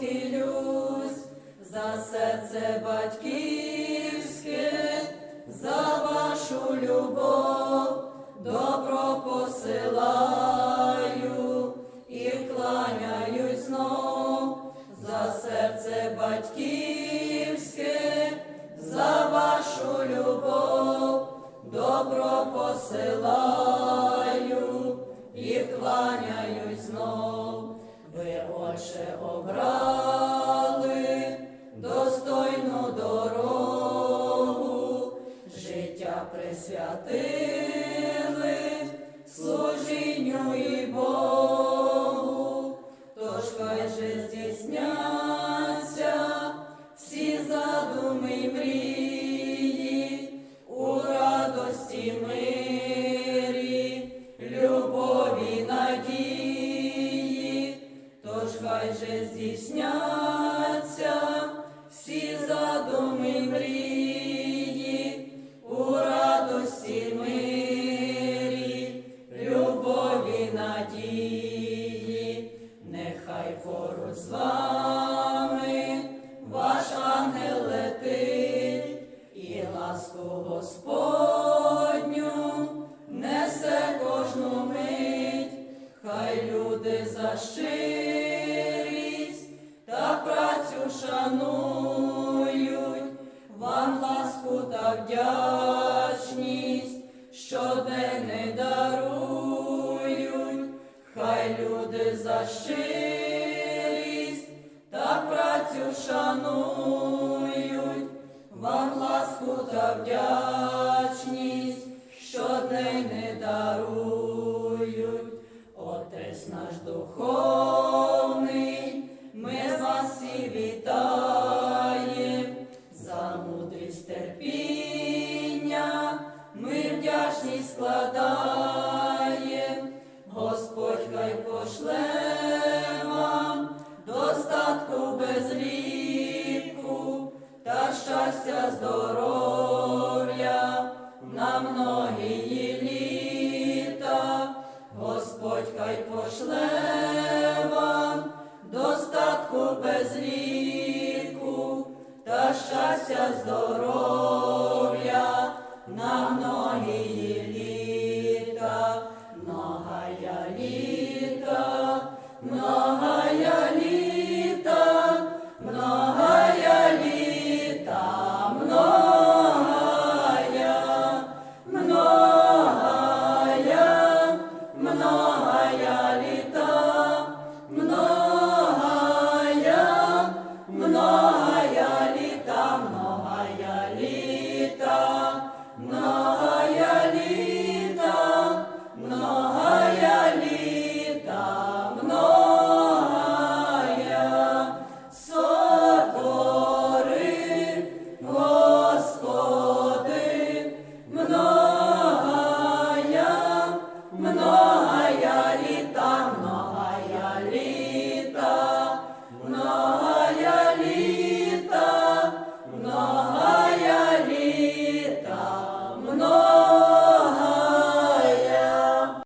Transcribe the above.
схилюсь, за серце батьківське, за вашу любов, добро посилаю і кланяюсь знов, за серце батьківське, за вашу любов, добро посилаю і кланяюсь знов. Отче, обрали достойну дорогу, життя присвятили служінню і Богу, за щирість та працю шанують, вам ласку та вдячність, щодень не дарують, хай люди за щирість та працю шанують, вам ласку та вдячність, Отець наш духовний, ми вас і вітаєм. За мудрість терпіння, ми вдячні складаєм, No.